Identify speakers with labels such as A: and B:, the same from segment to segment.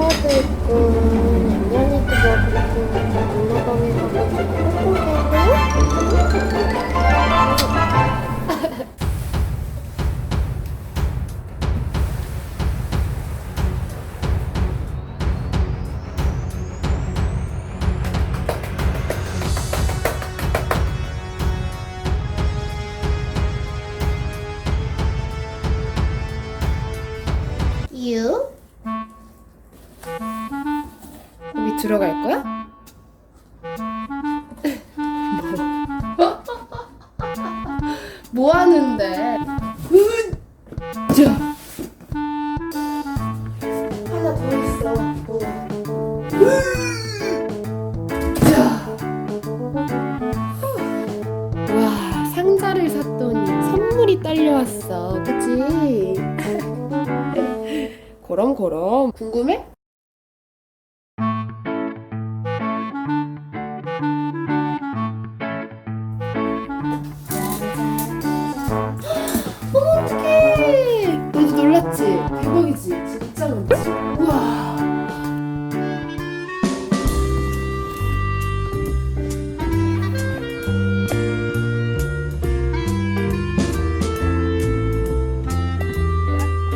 A: 샤워도 있고 얌얌이도 뭐 그렇게 막노동에 가고 뽀뽀대고 유?
B: 거기 들어갈 거야? 뭐? 뭐 하는데? 으, 자,
A: 하나 더 있어
B: 자. 와, 상자를 샀더니 선물이 딸려왔어. 그치? 그럼. 궁금해?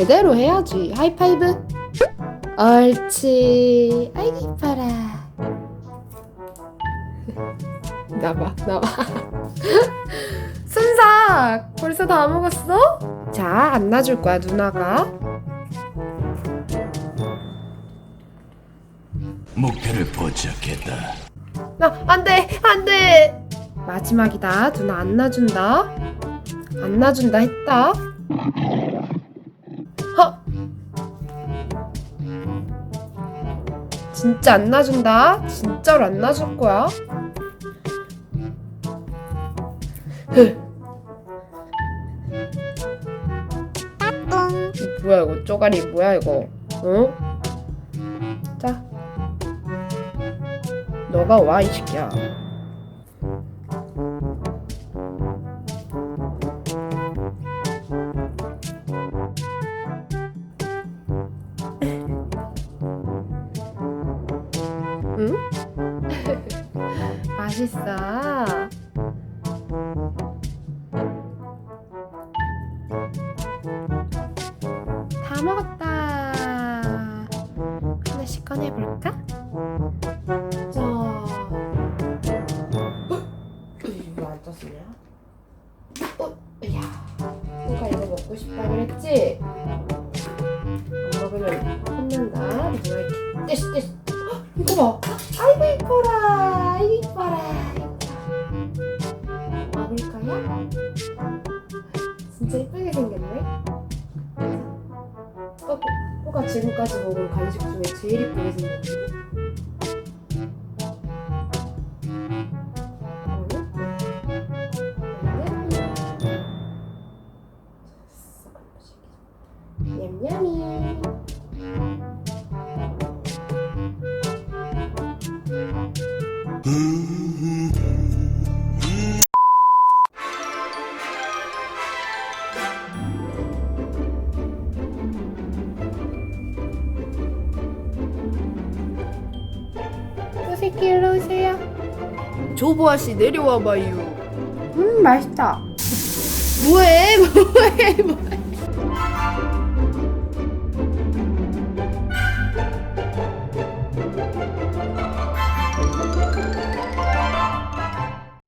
B: 제대로 해야지. 하이파이브. 옳지. 아이고 이뻐라. 나봐, 나봐. 순삭! 벌써 다 먹었어? 자, 안 놔줄 거야, 누나가.
C: 목표를 포착했다.
B: 나, 안 돼! 안 돼! 마지막이다. 누나 안 놔준다. 안 놔준다 했다. 진짜 안 놔준다. 진짜로 안 놔줄 거야. 흐. 뭐야 이거 쪼가리 뭐야 이거 어? 자 너가 와 이 새끼야 응? 맛있어 다 먹었다 하나씩 꺼내 볼까? 자 이거 안 떴으냐? 어, 야, 누가 이거 먹고 싶다 그랬지? 안 먹으면 혼난다. 이렇게 떼시 떼시. 헉, 이거 봐. 아이고 이뻐라. 아이고 이뻐라. 이뻐라. 먹을까요? 진짜 이쁘게 생겼네. 뽀, 뽀가 지금까지 먹은 간식 중에 제일 이쁘게 생겼네. 새끼 일로 오세요. 조보아 씨 내려와 봐요. 음 맛있다. 뭐해 뭐해 뭐해